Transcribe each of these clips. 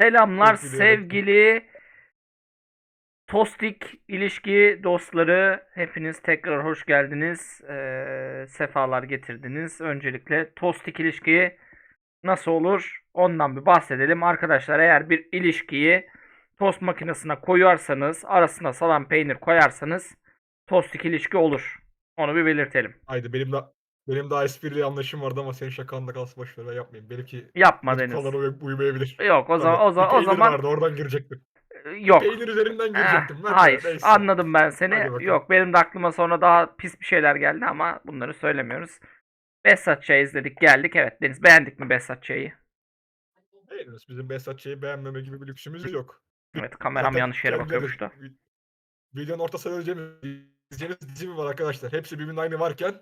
Selamlar Sevgili Tostik ilişki dostları. Hepiniz tekrar hoş geldiniz. Ee, sefalar getirdiniz. Öncelikle Tostik ilişkiyi nasıl olur ondan bir bahsedelim. Arkadaşlar eğer bir ilişkiyi tost makinesine koyarsanız arasına salam peynir koyarsanız tostik ilişki olur. Onu bir belirtelim. Haydi benim de benim daha esprili anlaşım vardı ama senin şakanla kalsın boş ver ben yapmayayım. Benimki Yapma Deniz. falan uy- uymayabilir. Yok o zaman o zaman o zaman vardı oradan girecektim. yok. Peynir üzerinden Eh, girecektim. Ben hayır. neyse. Anladım ben seni. Bakalım. Yok benim de aklıma sonra daha pis bir şeyler geldi ama bunları söylemiyoruz. Behzat Ç'yi izledik geldik. Evet Deniz beğendik mi Behzat Ç'yi? Henüz bizim Behzatçı'yı beğenmeme gibi bir lüksümüz yok. Evet kameram Zaten yanlış yere kendileri- bakıyormuş da. vi- Videonun ortasında söyleyeceğimiz diyeceğimiz dizi mi var arkadaşlar? Hepsi birbirinin aynı varken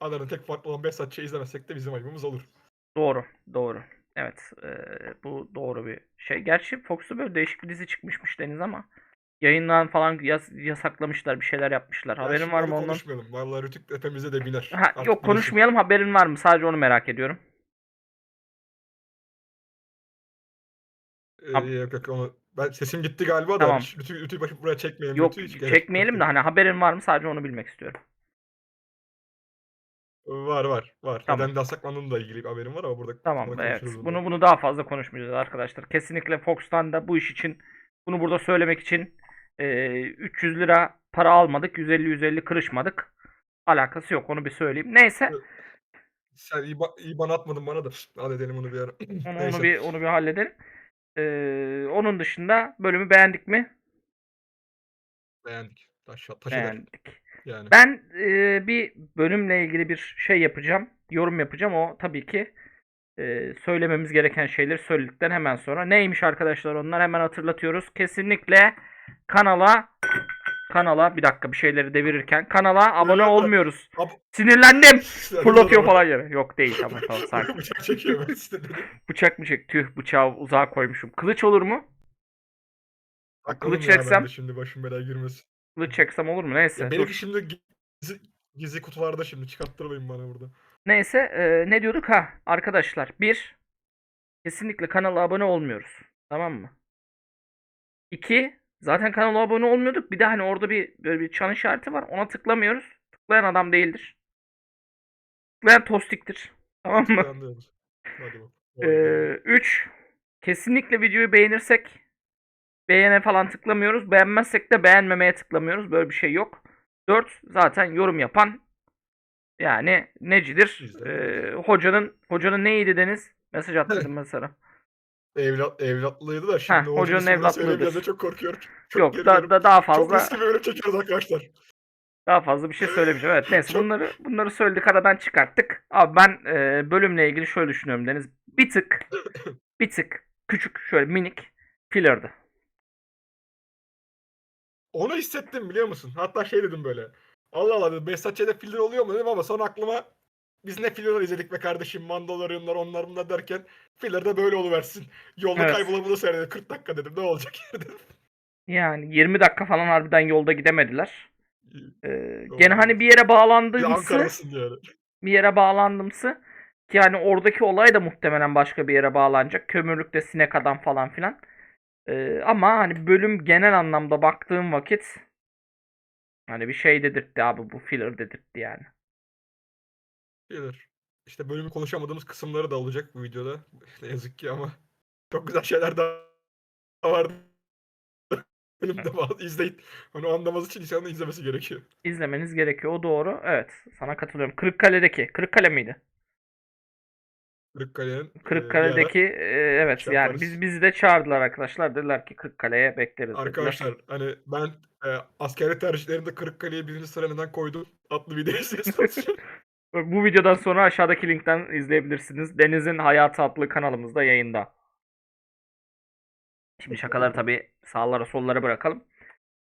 Adanın tek farklı olan Behzatçı'yı izlemezsek de bizim ayıbımız olur. Doğru doğru. Evet eee, bu doğru bir şey. Gerçi Fox'ta böyle değişik bir dizi çıkmışmış Deniz ama yayından falan yas- yasaklamışlar bir şeyler yapmışlar. Ya Haberin var mı ondan? Konuşmayalım. Vallahi Rütük tepemize de biner. Ha, Artık yok konuşmayalım haberin var mı? Sadece onu merak ediyorum. Ee, yok yok onu ben sesim gitti galiba da Tamam. hiç Rütü, Rütü'yü başıp buraya çekmeyelim. Yok Rütü hiç gerek yok, çekmeyelim de hani haberin var mı? Sadece onu bilmek istiyorum. Var var var. Tamam. Neden de saklandığımla ilgili bir haberim var ama burada Tamam sonra evet. Bunu bunu daha fazla konuşmayacağız arkadaşlar. Kesinlikle Fox'tan da bu iş için bunu burada söylemek için eee, 300 lira para almadık. 150-150 kırışmadık. Alakası yok onu bir söyleyeyim. Neyse Sen İban, İban atmadın bana da. Hadi edelim onu bir ara. onu, Neyse. onu bir onu bir halledelim. Eee, onun dışında bölümü beğendik mi? Beğendik. Taş, taş eder Beğendik. Yani. Ben eee, bir bölümle ilgili bir şey yapacağım. Yorum yapacağım. O tabii ki eee, söylememiz gereken şeyleri söyledikten hemen sonra. Neymiş arkadaşlar onlar hemen hatırlatıyoruz. Kesinlikle kanala kanala bir dakika bir şeyleri devirirken kanala abone olmuyoruz. Ab- Sinirlendim. Fırlatıyor falan yere. Yok değil tamam tamam sakin. Bıçak çekiyor ben. Bıçak mı çek? Tüh bıçağı uzağa koymuşum. Kılıç olur mu? Aklım ya çeksem- şimdi başım belaya girmesin. Çeksem olur mu? Neyse. Ya dur. benimki şimdi gizli, gizli kutularda şimdi çıkarttırmayın bana burada. Neyse e, ne diyorduk ha arkadaşlar bir kesinlikle kanala abone olmuyoruz tamam mı? İki zaten kanala abone olmuyorduk bir de hani orada bir böyle bir çan işareti var ona tıklamıyoruz tıklayan adam değildir tıklayan tostiktir tamam mı? Anlıyoruz. Hadi bak. E, üç kesinlikle videoyu beğenirsek beğene falan tıklamıyoruz beğenmezsek de beğenmemeye tıklamıyoruz böyle bir şey yok. Dört zaten yorum yapan yani necidir? Ee, hocanın hocanın neydi Deniz? Mesaj attıydım mesela. Evlat, evlatlıydı da şimdi Heh, hocanın söyleyince de çok korkuyorum. Çok Yok da, da daha Çok fazla riskli bir bölüm çekiyoruz arkadaşlar. daha fazla bir şey söylemeyeceğim. Evet neyse Çok- bunları bunları söyledik aradan çıkarttık. Abi ben e, bölümle ilgili şöyle düşünüyorum Deniz. Bir tık bir tık küçük şöyle minik filler'dı. Onu hissettim biliyor musun? Hatta şey dedim böyle. Allah Allah dedim Behzatçı'da filler oluyor mu dedim ama sonra aklıma biz ne fillerler izledik be kardeşim Mandalorianlar onlar bunlar derken filler de böyle oluversin. Yolda Evet. kaybola bunu seyredelim 40 dakika dedim ne olacak dedim. Yani 20 dakika falan harbiden yolda gidemediler. Ee, Doğru. gene hani bir yere Ankara'sın yani. bir yere bağlandımsı yani oradaki olay da muhtemelen başka bir yere bağlanacak. Kömürlükte sinek adam falan filan. Ee, ama hani bölüm genel anlamda baktığım vakit hani bir şey dedirtti abi bu filler dedirtti yani. Filler. İşte bölümü konuşamadığımız kısımları da olacak bu videoda. Ne yazık ki ama çok güzel şeyler daha vardı. Bölümde bazı izleyin. Onu anlaması için insanın izlemesi gerekiyor. İzlemeniz gerekiyor. O doğru. Evet. Sana katılıyorum. Kırıkkale'deki. Kırıkkale miydi? Kırıkkale'nin e, Kırıkkale'deki e, evet şey yani yaparız. biz bizi de çağırdılar arkadaşlar. Dediler ki Kırıkkale'ye bekleriz dediler. Arkadaşlar hani ben e, askeri tercihlerimde Kırıkkale'yi birinci sıraya neden koydum? Adlı video izliyorsunuz. Bu videodan sonra aşağıdaki linkten izleyebilirsiniz. Deniz'in Hayatı adlı kanalımızda yayında. Şimdi şakaları tabii sağlara sollara bırakalım.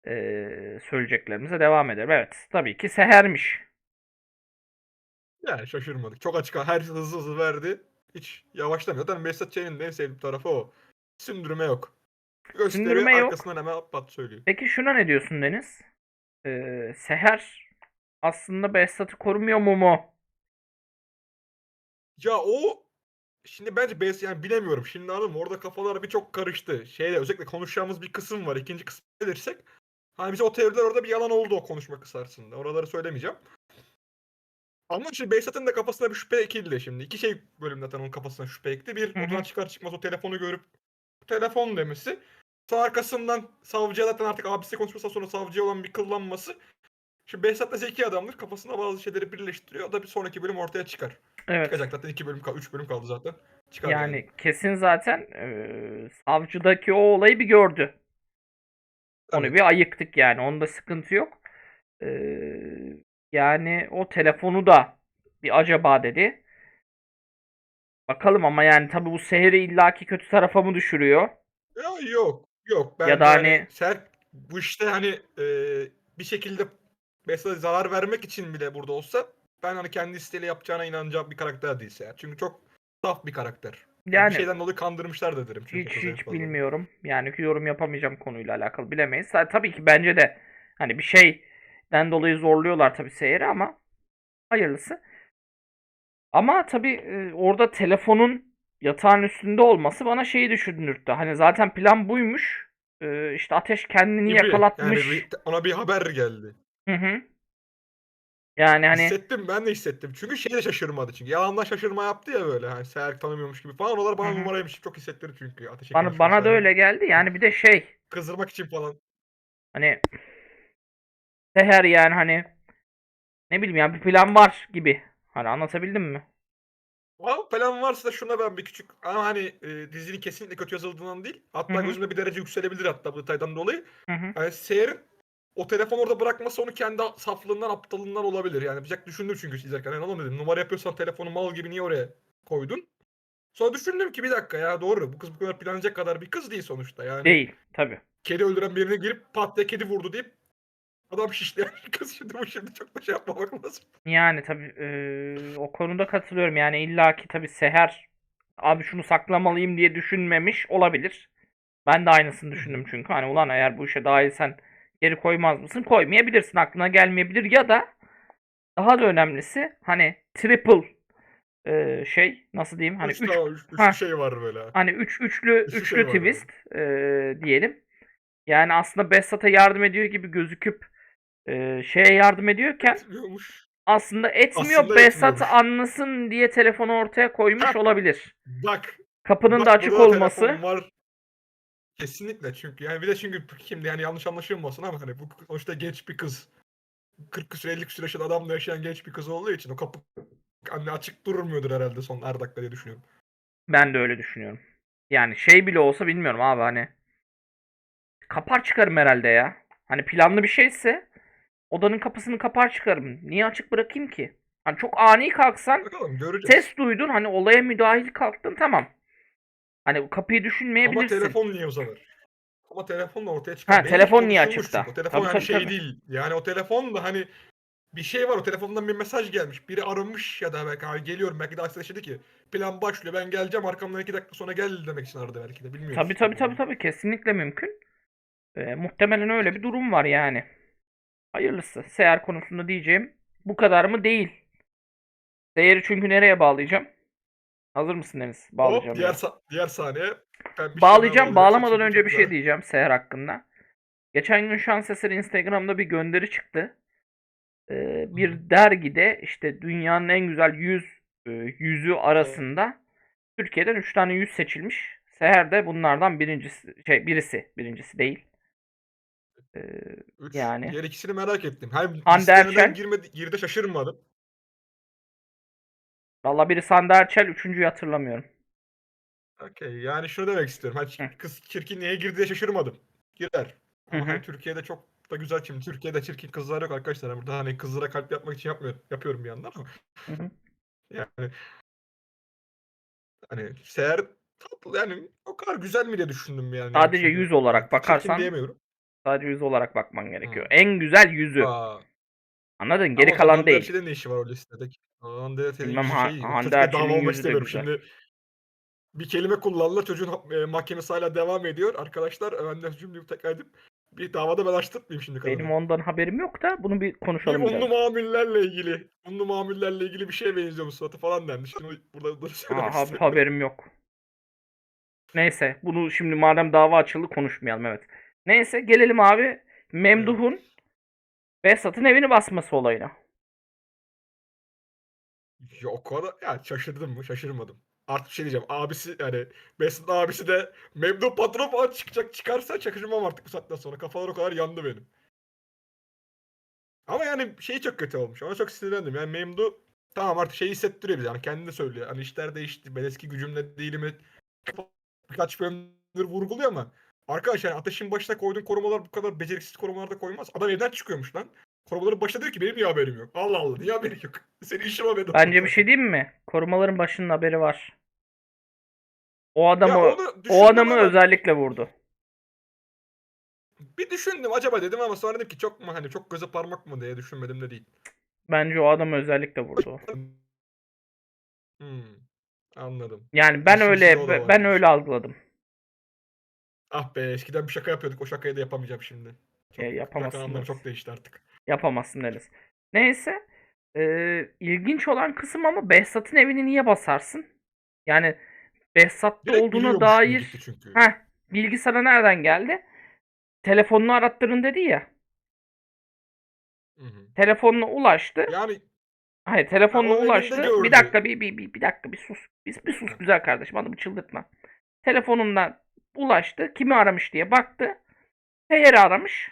Ee, söyleyeceklerimize devam edelim. Evet tabii ki Seher'miş. yani şaşırmadık. Çok açık. Her hızlı hızlı verdi. Hiç yavaşlamıyor. Zaten Mesut Çelik'in en sevdiğim tarafı o. Sündürme yok. Gösteriyor Sündürme yok. arkasından hemen pat söylüyor. Peki şuna ne diyorsun Deniz? Ee, Seher aslında Behzat'ı korumuyor mu mu? Ya o Şimdi bence bes yani bilemiyorum. Şimdi anladın mı? Orada kafalar birçok karıştı. Şeyde özellikle konuşacağımız bir kısım var. İkinci kısım gelirsek. Hani bize o teoriler orada bir yalan oldu o konuşma kısarsında. Oraları söylemeyeceğim. Ama şimdi Behzat'ın da kafasına bir şüphe ekildi şimdi. İki şey bölümde zaten onun kafasına şüphe ekti. Bir Hı hı. odadan çıkar çıkmaz o telefonu görüp telefon demesi. Sonra arkasından savcıya zaten artık abisi konuşmasından sonra savcıya olan bir kıllanması. Şimdi Behzat da zeki adamdır. Kafasına bazı şeyleri birleştiriyor. O da bir sonraki bölüm ortaya çıkar. Evet. Çıkacak zaten iki bölüm, kal- üç bölüm kaldı zaten. Çıkar Yani kesin zaten eee, savcıdaki o olayı bir gördü. Onu Evet. bir ayıktık yani. Onda sıkıntı yok. Eee, yani o telefonu da bir acaba dedi. Bakalım ama yani tabii bu sehri illaki kötü tarafa mı düşürüyor? Ya yok. Yok. Ben Ya da hani- Ser, bu işte hani e, bir şekilde mesela zarar vermek için bile burada olsa ben hani kendi isteğiyle yapacağına inanacağım bir karakter değil Seher. Çünkü çok saf bir karakter. Yani Yani bir şeyden dolayı kandırmışlar da derim. Çünkü hiç hiç fazla. bilmiyorum. Yani yorum yapamayacağım konuyla alakalı bilemeyiz. Tabii ki bence de hani bir şeyden dolayı zorluyorlar tabii seyri ama hayırlısı. Ama tabii e, orada telefonun yatağın üstünde olması bana şeyi düşündürttü. Hani zaten plan buymuş. E, işte ateş kendini Gibi. yakalatmış. Yani ona bir haber geldi. Hı hı. Yani hani Hissettim ben de hissettim. Çünkü şey de şaşırmadı çünkü. Yalandan şaşırma yaptı ya böyle. Hani Seher tanımıyormuş gibi falan. Onlar bana numaraymış. Çok hissettirdi çünkü. Ateşe bana bana da öyle geldi. Yani bir de şey Kızdırmak için falan. Hani Seher yani hani ne bileyim ya bir plan var gibi. Hani anlatabildim mi? Ama plan varsa şuna ben bir küçük ama hani e, dizinin kesinlikle kötü yazıldığından değil. Hatta Hı hı. gözümde bir derece yükselebilir hatta bu detaydan dolayı. Hı hı. Yani Seher'in o telefonu orada bırakması onu kendi saflığından, aptallığından olabilir. Yani bir düşündüm çünkü izlerken. Yani oğlum dedim numara yapıyorsan telefonu mal gibi niye oraya koydun? Sonra düşündüm ki bir dakika ya doğru. Bu kız bu kadar planlayacak kadar bir kız değil sonuçta. Yani Değil tabi. kedi öldüren birine girip pat diye kedi vurdu deyip adam şişleyen bir kız şimdi bu şimdi çok da şey yapmamak lazım. Yani tabi o konuda katılıyorum. Yani illaki tabi Seher abi şunu saklamalıyım diye düşünmemiş olabilir. Ben de aynısını düşündüm çünkü. Hani ulan eğer bu işe dahilsen geri koymaz mısın? Koymayabilirsin. Aklına gelmeyebilir. Ya da daha da önemlisi hani triple e, şey nasıl diyeyim? Hani üç, üç tane- üç, üç Ha. şey var böyle. Hani üç üçlü Üçlü üçlü şey yani. twist e, diyelim. Yani aslında Behzat'a yardım ediyor gibi gözüküp e, şeye yardım ediyorken aslında etmiyor. Aslında Behzat'ı anlasın diye telefonu ortaya koymuş Ha. olabilir. Bak Kapının Bak da açık olması. var. Kesinlikle çünkü yani bir de çünkü şimdi yani yanlış anlaşılmasın ama hani bu sonuçta genç bir kız. 40 küsur 50 küsur yaşında adamla yaşayan genç bir kız olduğu için o kapı hani açık durmuyordur herhalde son her dakika diye düşünüyorum. Ben de öyle düşünüyorum. Yani şey bile olsa bilmiyorum abi hani. Kapar çıkarım herhalde ya. Hani planlı bir şeyse odanın kapısını kapar çıkarım. Niye açık bırakayım ki? Hani çok ani kalksan Bakalım göreceğiz. ses duydun hani olaya müdahil kalktın tamam. Hani kapıyı Ama düşünmeyebilirsin. telefon niye uzanır? Ama telefon da ortaya çıkar. Ha, telefon niye açıkta? O telefon Tabii, yani tabii, şey tabii. değil. Yani o telefon da hani bir şey var o telefondan bir mesaj gelmiş. Biri aramış ya da belki abi geliyorum belki de arkadaş dedi ki plan başlıyor ben geleceğim arkamdan iki dakika sonra gel demek için aradı belki de bilmiyorum. Tabii tabii tabii tabii kesinlikle mümkün. Ee, muhtemelen öyle bir durum var yani. Hayırlısı. Seher konusunda diyeceğim bu kadar mı değil. Seyeri çünkü nereye bağlayacağım? Hazır mısın Deniz? Bağlayacağım. Hop, diğer, sa- diğer saniye. şey Bağlayacağım. Bağlamadan önce bir şey diyeceğim Seher hakkında. Geçen gün şans eseri Instagram'da bir gönderi çıktı. Ee, bir dergide işte dünyanın en güzel 100 e, yüzü arasında Türkiye'den 3 tane yüz seçilmiş. Seher de bunlardan birincisi şey birisi, birincisi değil. Ee, Üç. Yani. Diğer ikisini merak ettim. Listelerine Erçel. girmedi, girdi şaşırmadım. Valla biri Hande Erçel, üçüncüyü hatırlamıyorum. Okey yani şunu demek istiyorum. Hani kız çirkin niye girdi diye şaşırmadım. Girer. Ama hani Türkiye'de çok da güzel şimdi. Türkiye'de çirkin kızlar yok arkadaşlar. Burada hani kızlara kalp yapmak için yapmıyorum. Yapıyorum bir yandan ama. Hı hı. Yani hani Seher tatlı yani o kadar güzel mi diye düşündüm yani. Sadece yüz olarak çirkin bakarsan diyemiyorum. Sadece yüz olarak bakman gerekiyor. Hı. En güzel yüzü. Aa, Anladın? ama Geri o zaman kalan değil. Erçel'in ne işi var o listede? Hande Erçel'in Bilmem yüzü Ha- şey. Hande Erçel'in yüzü de güzel. Şimdi bir kelime kullandılar. Çocuğun e, mahkemesi hala devam ediyor. Arkadaşlar ben de cümleyi tekrar edip Bir davada ben açtırtmayayım şimdi kadını. Benim ondan haberim yok da bunu bir Bir konuşalım. unlu biraz. mamullerle ilgili, unlu mamullerle ilgili bir şeye benziyor bu suratı falan denmiş. Şimdi burada bunu söylemek haberim yok. Neyse bunu şimdi madem dava açıldı konuşmayalım evet. Neyse gelelim abi Memduh'un Behzat'ın evini basması olayına. Ya o kadar ya şaşırdım mı? Şaşırmadım. Artık bir şey diyeceğim. Abisi yani Mesut'un abisi de Memduh patron falan çıkacak çıkarsa şaşırmam artık bu saatten sonra. Kafalar o kadar yandı benim. Ama yani şey çok kötü olmuş. Ona çok sinirlendim. Yani Memduh tamam artık şey hissettiriyor bize. Yani kendi de söylüyor. Hani işler değişti. Ben eski gücümle değilim. Birkaç bölümdür vurguluyor ama Arkadaşlar yani ateşin başına koyduğun korumalar bu kadar beceriksiz korumalarda koymaz. Adam evden çıkıyormuş lan. Korumaların başında diyor ki benim niye haberim yok? Allah Allah niye haberin yok? Senin işin benim. Bence bir şey diyeyim mi? Korumaların başının haberi var. O Ya adamı onu o düşündüm adamı ama özellikle vurdu. Bir düşündüm acaba dedim ama sonra dedim ki çok mu hani çok göze parmak mı diye düşünmedim de değil. Bence o adamı özellikle vurdu. Hmm, anladım. Yani ben İşin öyle da ben öyle algıladım. Ah be eskiden bir şaka yapıyorduk o şakayı da yapamayacağım şimdi. Çok, E, yapamazsın çok değişti artık. Yapamazsın deriz. Neyse. Ee, ilginç olan kısım ama Behzat'ın evini niye basarsın? Yani Behzat'ta Direkt olduğuna dair. Heh, bilgi sana nereden geldi? Telefonunu arattırın dedi ya. Hı hı. Telefonuna ulaştı. Yani Hayır evinde ulaştı. Bir dakika bir, bir, bir, bir dakika bir sus. Bir, bir sus güzel kardeşim adamı çıldırtma. Telefonundan ulaştı. Kimi aramış diye baktı. Seher'i aramış.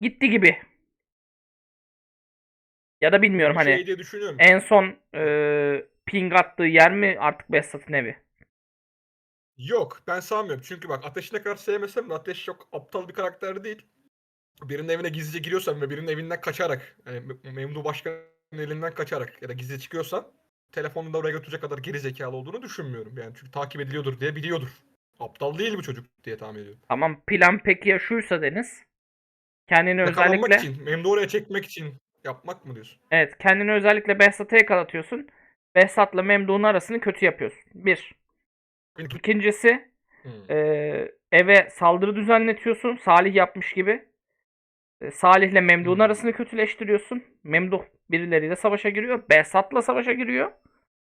Gitti gibi. Ya da bilmiyorum bir hani şey diye düşünüyorum. en son e, ping attığı yer mi artık Behzat'ın evi? Yok ben sanmıyorum. Çünkü bak Ateş'i ne kadar sevmesem de Ateş çok aptal bir karakter değil. Birinin evine gizlice giriyorsan ve birinin evinden kaçarak, yani Me- Memduh Başkan'ın elinden kaçarak ya da gizlice çıkıyorsan telefonunu da oraya götürecek kadar geri zekalı olduğunu düşünmüyorum. Yani çünkü takip ediliyordur diye biliyordur. Aptal değil bu çocuk diye tahmin ediyorum. Tamam plan peki ya şuysa Deniz. Kendini Yakalanmak özellikle için, Memduh'u oraya çekmek için yapmak mı diyorsun? evet kendini özellikle Behzat'a yakalatıyorsun. Behzat'la Memduh'un arasını kötü yapıyorsun. Bir. İkincisi Hmm. Ee, eve saldırı düzenletiyorsun. Salih yapmış gibi. Ee, Salih'le Memduh'un Hmm. arasını kötüleştiriyorsun. Memduh birileriyle savaşa giriyor. Behzat'la savaşa giriyor.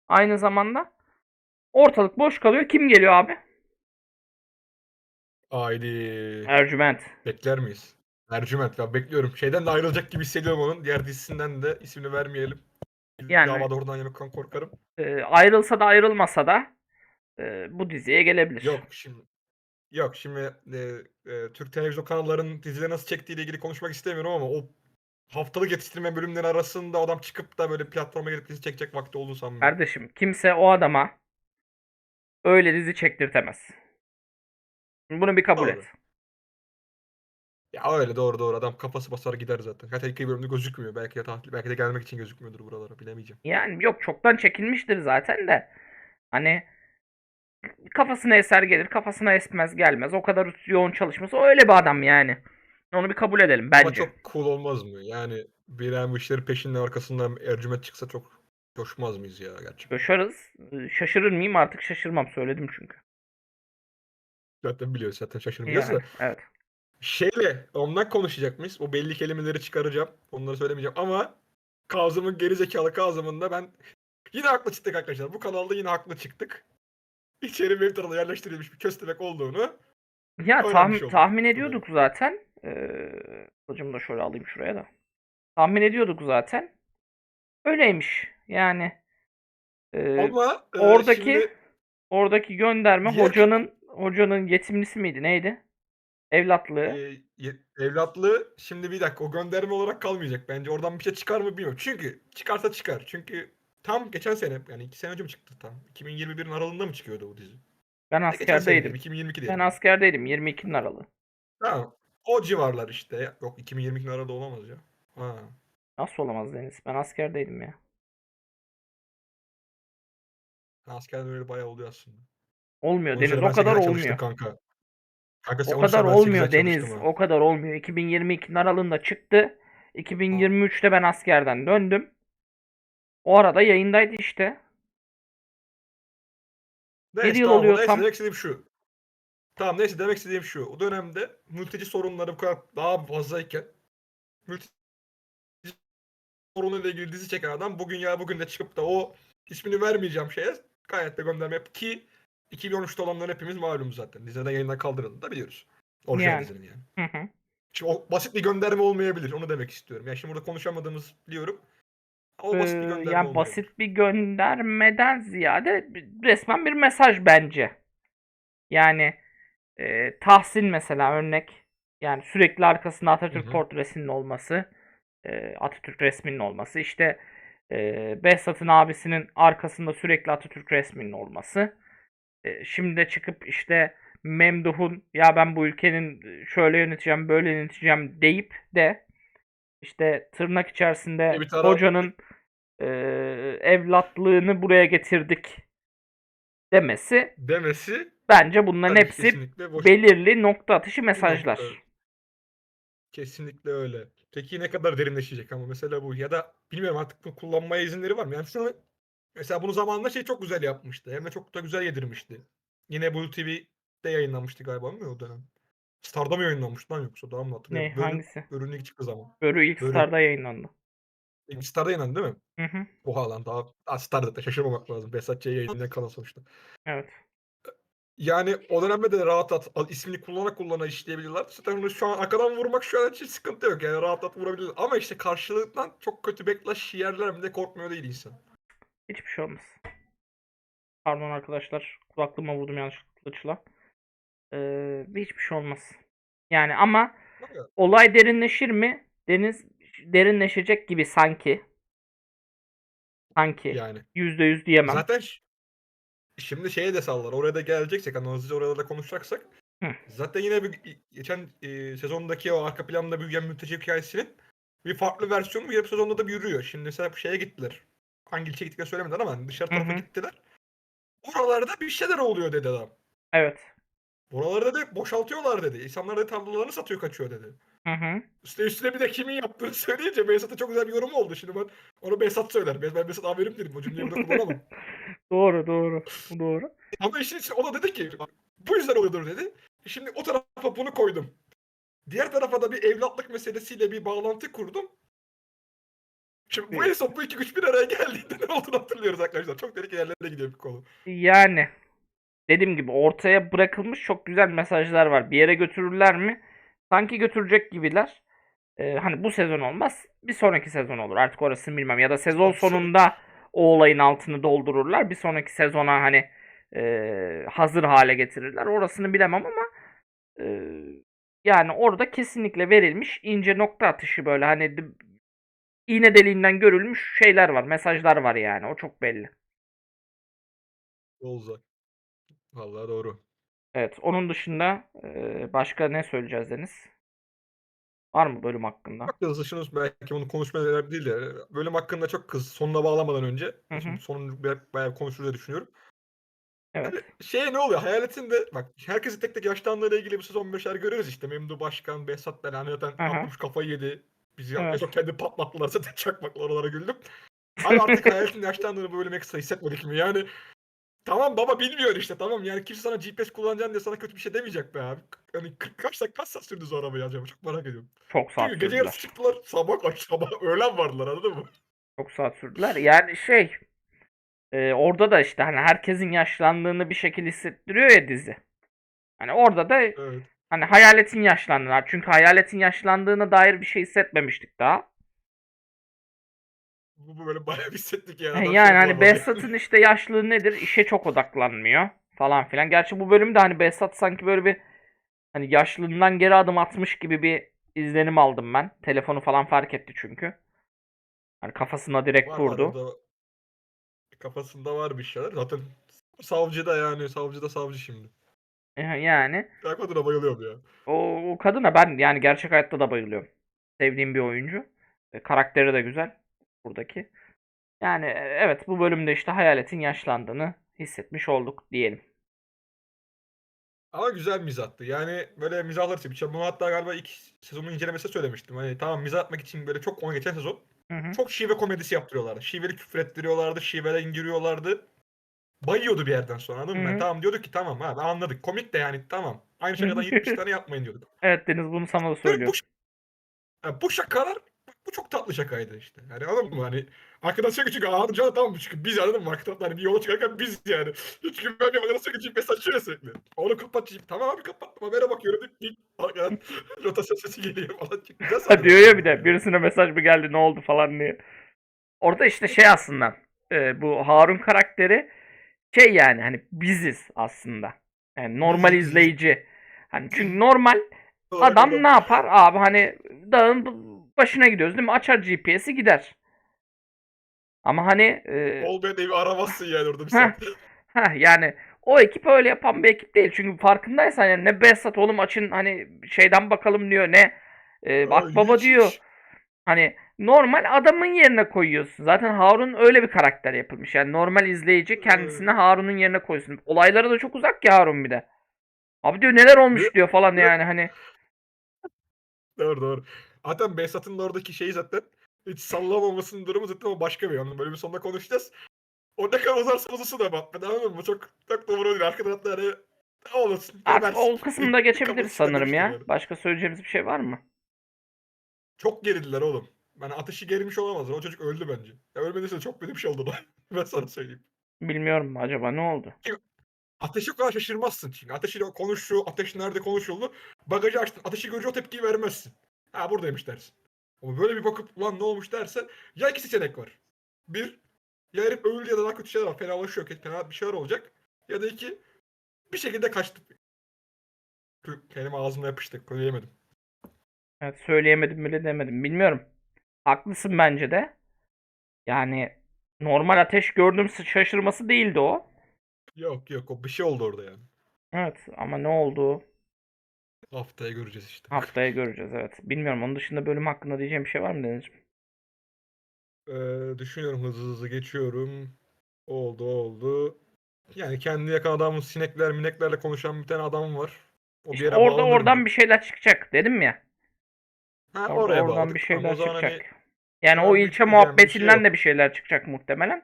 Aynı zamanda. Ortalık boş kalıyor. Kim geliyor abi? Haydi. Ercüment. Bekler miyiz? Ercüment ya bekliyorum. Şeyden de ayrılacak gibi hissediyorum onun. Diğer dizisinden de ismini vermeyelim. Yani- Davada oradan yemekten korkarım. Ee, ayrılsa da ayrılmasa da e, bu diziye gelebilir. Yok şimdi yok şimdi e, e, Türk televizyon kanallarının dizileri nasıl çektiğiyle ilgili konuşmak istemiyorum ama o haftalık yetiştirme bölümleri arasında adam çıkıp da böyle platforma gelip dizi çekecek vakti olduğunu sanmıyorum. Kardeşim kimse o adama öyle dizi çektirtemez. Bunu bir kabul Doğru. et. Ya öyle doğru doğru adam kafası basar gider zaten. Hatta iki bölümde gözükmüyor. Belki de tatil, belki de gelmek için gözükmüyordur buralara bilemeyeceğim. Yani yok çoktan çekilmiştir zaten de. Hani kafasına eser gelir, kafasına esmez gelmez. O kadar yoğun çalışması öyle bir adam yani. Onu bir kabul edelim bence. Ama çok cool olmaz mı? Yani bir bu işleri peşinden arkasından Ercüment çıksa çok coşmaz mıyız ya gerçekten? Coşarız. Şaşırır mıyım? Artık şaşırmam. Söyledim çünkü. Zaten biliyoruz zaten şaşırmayacağız Yani, da. evet. Şeyle ondan konuşacak mıyız? O belli kelimeleri çıkaracağım. Onları söylemeyeceğim ama Kazım'ın gerizekalı Kazım'ın da ben yine haklı çıktık arkadaşlar. Bu kanalda yine haklı çıktık. İçeri benim tarafına yerleştirilmiş bir köstebek olduğunu. Ya tahmin, olduk tahmin ediyorduk zaten. Ee, da şöyle alayım şuraya da. Tahmin ediyorduk zaten. Öyleymiş. Yani e, Ama e, oradaki şimdi oradaki gönderme Diğer- hocanın hocanın yetimlisi miydi? Neydi? Evlatlığı. e, ye- evlatlığı şimdi bir dakika o gönderme olarak kalmayacak. Bence oradan bir şey çıkar mı bilmiyorum. Çünkü çıkarsa çıkar. Çünkü tam geçen sene yani iki sene önce mi çıktı tam? 2021'in aralığında mı çıkıyordu bu dizi? Ben Geçen sene askerdeydim. 2022 Ben askerdeydim 22'nin aralığı. Tamam. O civarlar işte. Yok 2022'nin arada olamaz ya. Ha. Nasıl olamaz Deniz? Ben askerdeydim ya. Askerden öyle bayağı oluyor aslında. Olmuyor Deniz o kadar olmuyor. Kanka. Kanka O kadar olmuyor Deniz. O kadar olmuyor. 2022'nin aralığında çıktı. 2023'te ben askerden döndüm. O arada yayındaydı işte. Neyse, bir yıl tamam, oluyor neyse, tam. demek istediğim şu. Tamam neyse demek istediğim şu. O dönemde mülteci sorunları bu kadar daha fazlayken mülteci sorunuyla ilgili dizi çeken adam bugün ya bugün de çıkıp da o ismini vermeyeceğim şeye gayet de gönderme yap ki 2013'te olanları hepimiz malum zaten. Diziden yayından kaldırıldı da biliyoruz. Orijinal Yani. dizinin yani. Hı hı. Şimdi o basit bir gönderme olmayabilir. Onu demek istiyorum. Yani şimdi burada konuşamadığımız biliyorum. O basit bir Ee, gönderme yani olmayabilir. basit bir göndermeden ziyade resmen bir mesaj bence. Yani e, Tahsin mesela örnek. Yani sürekli arkasında Atatürk Hı hı. portresinin olması, e, Atatürk resminin olması, işte e, Behzat'ın abisinin arkasında sürekli Atatürk resminin olması. E, şimdi de çıkıp işte Memduh'un ya ben bu ülkenin şöyle yöneteceğim, böyle yöneteceğim deyip de işte tırnak içerisinde E hocanın e, evlatlığını buraya getirdik demesi demesi bence bunların hepsi belirli nokta atışı mesajlar. nokta. Kesinlikle öyle. Peki ne kadar derinleşecek ama mesela bu ya da bilmiyorum artık bu kullanmaya izinleri var mı? Yani şunu mesela bunu zamanında şey çok güzel yapmıştı. Hem de çok da güzel yedirmişti. Yine Blue TV'de yayınlanmıştı galiba mı o dönem? Star'da mı yayınlanmıştı lan yoksa daha mı Ne hatırlıyorum. Bölüm, hangisi? Bölümün ilk çıktığı zaman. Börü ilk Börü. Star'da yayınlandı. İlk Star'da yayınlandı değil mi? Hı hı. Oha lan daha, daha Star'da da şaşırmamak lazım. Behzat Ç'ye yayınlayan kanal sonuçta. Evet. Yani o dönemde de rahat at ismini kullana kullana işleyebilirler. Zaten onu şu an arkadan vurmak şu an için sıkıntı yok. Yani rahat at vurabilirler. Ama işte karşılıktan çok kötü backlash yerler mi de korkmuyor değil insan. Hiçbir şey olmaz. Pardon arkadaşlar. Kulaklığıma vurdum yanlışlıkla. Ee, hiçbir şey olmaz. Yani ama olay derinleşir mi? Deniz derinleşecek gibi sanki. Sanki. Yani. Yüzde yüz diyemem. Zaten şimdi şeye de sallar. Oraya da geleceksek hani hızlıca orada da konuşacaksak. Hı. Zaten yine bir, geçen e, sezondaki o arka planda büyüyen mülteci hikayesinin bir farklı versiyonu bu yeni sezonda da yürüyor. Şimdi mesela şeye gittiler. Hangi ilçeye gittiklerini söylemediler ama dışarı tarafa hı. gittiler. Oralarda bir şeyler oluyor dedi adam. Evet. Buraları dedi boşaltıyorlar dedi. İnsanlar da tablolarını satıyor kaçıyor dedi. Hı hı. Üstüne üstüne bir de kimin yaptığını söyleyince Behzat'a çok güzel bir yorum oldu. Şimdi ben onu Behzat söyler. Ben, ben Behzat abirim dedim. O cümleyi burada kullanamam. Doğru doğru. Doğru. Ama işin içine o da dedi ki bu yüzden oluyordur dedi. Şimdi o tarafa bunu koydum. Diğer tarafa da bir evlatlık meselesiyle bir bağlantı kurdum. Şimdi bu en son bu iki güç bir araya geldiğinde ne olduğunu hatırlıyoruz arkadaşlar. Çok tehlikeli yerlere gidiyor bir konu. Yani dediğim gibi ortaya bırakılmış çok güzel mesajlar var. Bir yere götürürler mi? Sanki götürecek gibiler. Ee, hani bu sezon olmaz. Bir sonraki sezon olur. Artık orasını bilmem. Ya da sezon sonunda o olayın altını doldururlar. Bir sonraki sezona hani e, hazır hale getirirler. Orasını bilemem ama e, yani orada kesinlikle verilmiş ince nokta atışı böyle hani iğne deliğinden görülmüş şeyler var. Mesajlar var yani. O çok belli. Olacak. Vallahi doğru. Evet, onun dışında e, başka ne söyleyeceğiz Deniz? Var mı bölüm hakkında? Çok şunu belki bunu konuşmaya değil de bölüm hakkında çok kız sonuna bağlamadan önce Hı hı. şimdi sonunu bayağı, konuşuruz diye düşünüyorum. Evet. Şey ne oluyor? Hayaletin de bak herkesi tek tek yaşlandığıyla ilgili bu sezon beşer görüyoruz işte. Memdu Başkan, Behzat Belen zaten Aha. atmış kafayı yedi. Bizi Evet. en son kendi patlattılar zaten çakmakla oralara güldüm. Abi artık hayaletin yaşlandığını böyle ekstra hissetmedik mi? Yani tamam baba bilmiyor işte tamam yani kimse sana GPS kullanacaksın diye sana kötü bir şey demeyecek be abi. Yani 40 kaç dakika kaç saat sürdü o arabayı acaba çok merak ediyorum. Çok saat Çünkü gece yarısı çıktılar sabah kaç sabah öğlen vardılar anladın mı? Çok saat sürdüler. Yani şey e, orada da işte hani herkesin yaşlandığını bir şekilde hissettiriyor ya dizi. Hani orada da Evet. Hani hayaletin yaşlandığını. Çünkü hayaletin yaşlandığına dair bir şey hissetmemiştik daha. Bu böyle bayağı bir hissettik yani. Adam Yani şey hani bulamadı. Behzat'ın işte yaşlılığı nedir? İşe çok odaklanmıyor falan filan. Gerçi bu bölümde hani Behzat sanki böyle bir hani yaşlılığından geri adım atmış gibi bir izlenim aldım ben. Telefonu falan fark etti çünkü. Hani kafasına direkt Var, var, vurdu. orada kafasında var bir şeyler. Zaten savcı da yani savcı da savcı şimdi. E, Yani Ben kadına bayılıyorum ya. o, o kadına ben yani gerçek hayatta da bayılıyorum. Sevdiğim bir oyuncu. E, karakteri de güzel buradaki. Yani e, evet bu bölümde işte hayaletin yaşlandığını hissetmiş olduk diyelim. Ama güzel mizahtı. Yani böyle mizahlar için. Bunu hatta galiba ilk sezonun incelemesinde söylemiştim. Hani tamam mizah atmak için böyle çok ona geçen sezon Hı hı. çok şive komedisi yaptırıyorlardı. Şiveli küfür ettiriyorlardı. Şiveler indiriyorlardı. Bayıyordu bir yerden sonra anladın mı? Ben tamam diyorduk ki tamam abi anladık. Komik de yani tamam. Aynı şakadan 70 tane yapmayın diyorduk. Evet Deniz bunu sana da söylüyor. bu, ş- ya bu şakalar bu çok tatlı şakaydı işte. Yani anladın mı? Hani arkadaşlar çünkü ağır canı tamam? Çünkü biz anladın mı? Arkadan hani bir yola çıkarken biz yani. Hiç güvenmiyorum. Arkadaşlar çünkü mesaj açıyor sürekli. Onu kapat. Tamam abi kapattım. Habere bakıyorum. Deyip, deyip, arkadan rotasyon sesi geliyor falan. Güzel Ha diyor ya yani. bir de birisine mesaj mı geldi ne oldu falan diye. Orada işte şey aslında e, bu Harun karakteri şey yani hani biziz aslında. Yani normal izleyici. Hani çünkü normal Olarak adam adam- ne yapar abi hani dağın başına gidiyoruz değil mi? Açar GPS'i gider. Ama hani e, Olmayan evi aramazsın yani orada bir Heh. saat. Heh, yani o ekip öyle yapan bir ekip değil. Çünkü farkındaysan yani ne Behzat oğlum açın hani şeyden bakalım diyor ne e, bak Ay, baba hiç- diyor. Hani normal adamın yerine koyuyorsun. Zaten Harun öyle bir karakter yapılmış. Yani normal izleyici kendisini Harun'un yerine koysun. Olaylara da çok uzak ki Harun bir de. Abi diyor neler olmuş diyor falan yani hani. Doğru doğru. Zaten Behzat'ın da oradaki şeyi zaten hiç sallamamasının durumu zaten o başka bir onu böyle bir sonunda konuşacağız. O ne kadar uzarsa uzasın da bak. Anladın mı? Çok, çok doğru değil. Arkadan hatta hani ne olursun. Artık o kısmında geçebiliriz sanırım ya. Başka söyleyeceğimiz bir şey var mı? Çok gerildiler oğlum. Yani ateşi gerilmiş olamazlar. O çocuk öldü bence. Ya ölmediyse çok kötü bir şey oldu da. ben sana söyleyeyim. Bilmiyorum acaba ne oldu? Ateşi o kadar şaşırmazsın çünkü. Ateşiyle konuşuyor, ateş nerede konuşuldu. Bagajı açtın, ateşi görünce o tepkiyi vermezsin. Ha buradaymış dersin. Ama böyle bir bakıp ulan ne olmuş dersen ya iki seçenek var. Bir, ya herif öldü ya da daha kötü şeyler var. Fenalaşıyor, fena bir şeyler olacak. Ya da iki, bir şekilde kaçtı. Kelime ağzımda yapıştı, söyleyemedim. Evet, söyleyemedim bile demedim. Bilmiyorum. Haklısın bence de. Yani normal ateş gördüm şaşırması değildi o. Yok yok, o bir şey oldu orada yani. Evet ama ne oldu Haftaya göreceğiz işte. haftaya göreceğiz evet. Bilmiyorum onun dışında bölüm hakkında diyeceğim bir şey var mı Denizciğim? Ee, düşünüyorum hızlı hızlı geçiyorum. Oldu oldu. Yani kendi yakan adamın sinekler mineklerle konuşan bir tane adam var. O bir İşte yere orada oradan mı? bir şeyler çıkacak dedim ya. Ha, Orada, oraya oradan bağladık. bir şeyler o zaman çıkacak. hani Yani o ilçe bir şey muhabbetinden yok. de bir şeyler çıkacak muhtemelen.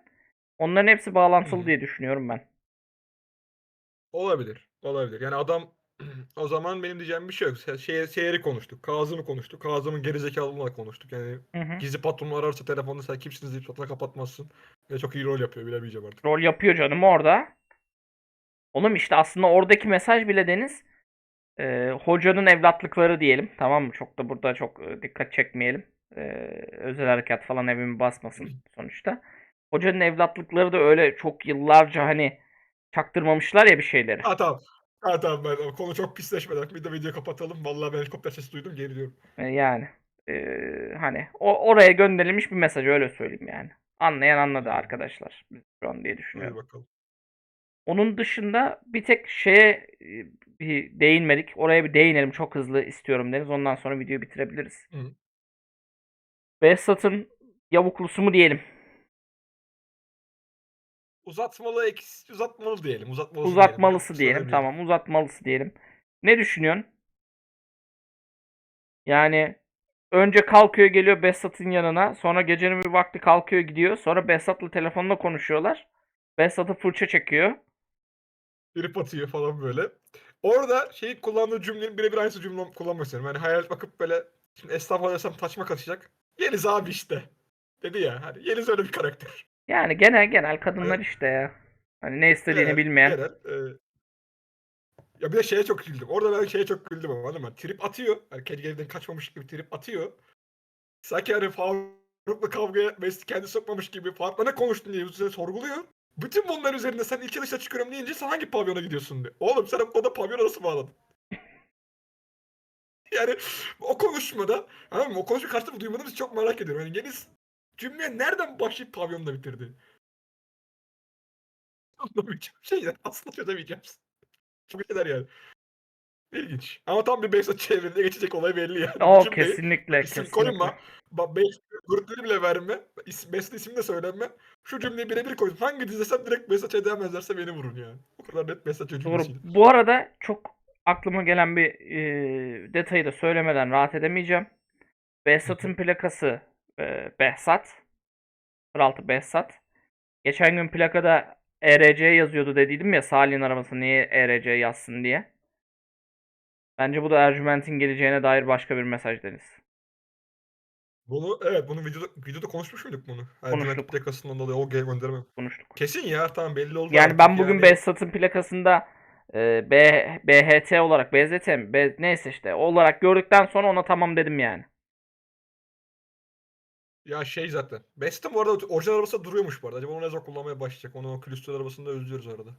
Onların hepsi bağlantılı Hı. diye düşünüyorum ben. olabilir. Olabilir. Yani adam o zaman benim diyeceğim bir şey yok. Se- Şeye, seyeri konuştuk. Kazım'ı konuştuk. Kazım'ın gerizekalılığıyla konuştuk. Yani Hı hı. gizli patronunu ararsa telefonda sen kimsiniz deyip satına kapatmazsın. Ve çok iyi rol yapıyor bilemeyeceğim artık. Rol yapıyor canım orada. Oğlum işte aslında oradaki mesaj bile Deniz e, hocanın evlatlıkları diyelim. Tamam mı? Çok da burada çok e, dikkat çekmeyelim. E, özel harekat falan evimi basmasın sonuçta. Hocanın evlatlıkları da öyle çok yıllarca hani çaktırmamışlar ya bir şeyleri. Ha tamam. Ha tamam ben konu çok pisleşmeden bir de videoyu kapatalım. Vallahi ben helikopter sesi duydum geri diyorum. E, yani e, hani o oraya gönderilmiş bir mesaj öyle söyleyeyim yani. Anlayan anladı arkadaşlar. Biz şu an diye Hadi düşünüyorum. bakalım. Onun dışında bir tek şeye e, bir değinmedik. Oraya bir değinelim çok hızlı istiyorum Deniz. Ondan sonra videoyu bitirebiliriz. Hı. Behzat'ın yavuklusu mu diyelim? Uzatmalı eks uzatmalı diyelim. Uzatmalısı Uzatmalısı diyelim. diyelim. Tamam uzatmalısı diyelim. Ne düşünüyorsun? Yani önce kalkıyor geliyor Behzat'ın yanına. Sonra gecenin bir vakti kalkıyor gidiyor. Sonra Behzat'la telefonla konuşuyorlar. Behzat'ı fırça çekiyor. Trip atıyor falan böyle. Orada şey kullandığı cümlenin birebir aynısı cümle kullanmak istiyorum. Yani hayal bakıp böyle şimdi esnaf desem taçma kaçacak. Yeliz abi işte. Dedi ya. Hani Yeliz öyle bir karakter. Yani genel genel kadınlar işte ya. Hani ne istediğini Genel- bilmeyen. genel, e, ya bir de şeye çok güldüm. Orada ben şeye çok güldüm ama anladın mı? Trip atıyor. Yani kendi evden kaçmamış gibi trip atıyor. Sanki hani Faruk'la kavgaya Messi kendi sokmamış gibi Faruk'la ne konuştun diye üzerine sorguluyor. Bütün bunlar üzerinde sen ilk dışa çıkıyorum deyince sen hangi pavyona gidiyorsun diye. Oğlum sen o da pavyona nasıl bağladın? yani o konuşmada anladın mı? O konuşma karşı tarafı duymadığımız çok merak ediyorum. Yani Yeliz cümleye nereden başlayıp pavyonda bitirdi? Anlamayacağım şeyler. Aslında çözemeyeceğim. Çok şeyler yani. İlginç. Ama tam bir Behzat çevresinde geçecek olay belli yani. O Cümleyi kesinlikle isim kesinlikle. koyma. Bak Behzat grupları bile verme. İsim, Behzat ismini de söylenme. Şu cümleyi birebir koydum. Hangi dizi desem direkt Behzat edemezlerse beni vurun yani. O kadar net Behzat Doğru. cümlesiyle. Bu arada çok aklıma gelen bir e, detayı da söylemeden rahat edemeyeceğim. Behzat'ın plakası e, Behzat. 06 Behzat. Geçen gün plakada ERC yazıyordu dediydim ya Salih'in arabası niye ERC yazsın diye. Bence bu da Ercüment'in geleceğine dair başka bir mesaj Deniz. Bunu evet bunu videoda videoda konuşmuş muyduk bunu? Ercüment Konuştuk. plakasından dolayı o game gönderme. Konuştuk. Kesin ya tamam belli oldu Yani ben bugün yani. Behzat'ın plakasında e, B, BHT olarak BZT mi? B- neyse işte olarak gördükten sonra ona tamam dedim yani. Ya şey zaten. Best'in bu arada orijinal arabası duruyormuş bu arada. Acaba onu ne zaman kullanmaya başlayacak? Onu o külüstür arabasında özlüyoruz arada.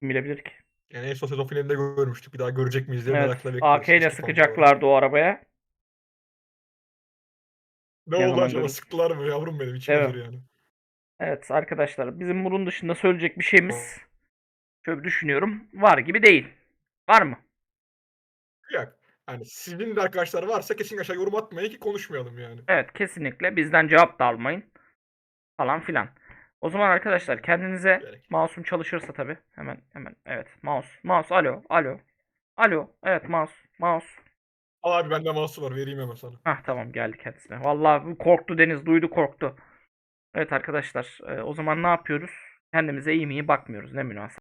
Kim bilebilir ki? Yani en son sezon finalinde görmüştük. Bir daha görecek miyiz diye Evet. merakla bekliyoruz. AK ile konuklar. sıkacaklardı o arabaya. Ne Ne oldu acaba? görürüz? Sıktılar mı yavrum benim? İçim Evet. yani. Evet arkadaşlar bizim bunun dışında söyleyecek bir şeyimiz şöyle düşünüyorum. Var gibi değil. Var mı? Yok. Hani sizin de arkadaşlar varsa kesin aşağı yorum atmayın ki konuşmayalım yani. Evet kesinlikle bizden cevap da almayın. Falan filan. O zaman arkadaşlar kendinize Gerek. mouse'um çalışırsa tabi hemen hemen evet mouse mouse alo alo alo evet mouse mouse Al abi bende mouse var vereyim hemen sana. Hah tamam geldi kendisine. Vallahi korktu Deniz duydu korktu. Evet arkadaşlar e, o zaman ne yapıyoruz? Kendimize iyi mi iyi bakmıyoruz ne münasebet.